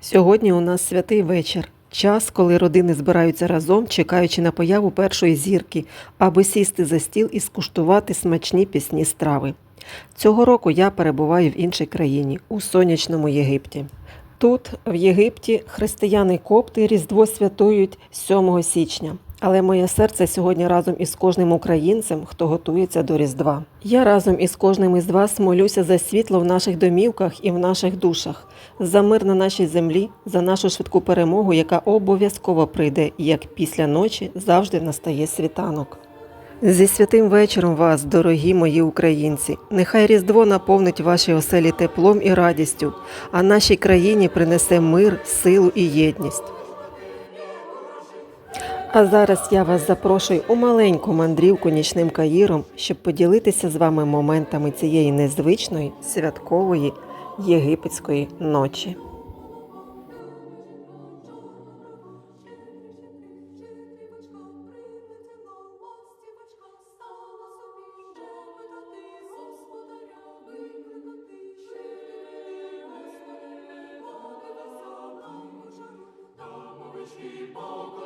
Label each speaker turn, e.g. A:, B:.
A: Сьогодні у нас святий вечір. Час, коли родини збираються разом, чекаючи на появу першої зірки, аби сісти за стіл і скуштувати смачні пісні страви. Цього року я перебуваю в іншій країні, у сонячному Єгипті. Тут, в Єгипті, християни копти Різдво святують 7 січня. Але моє серце сьогодні разом із кожним українцем, хто готується до Різдва. Я разом із кожним із вас молюся за світло в наших домівках і в наших душах, за мир на нашій землі, за нашу швидку перемогу, яка обов'язково прийде, як після ночі завжди настає світанок. Зі святим вечором вас, дорогі мої українці. Нехай Різдво наповнить ваші оселі теплом і радістю, а нашій країні принесе мир, силу і єдність. А зараз я вас запрошую у маленьку мандрівку нічним Каїром, щоб поділитися з вами моментами цієї незвичної святкової єгипетської ночі.
B: Бог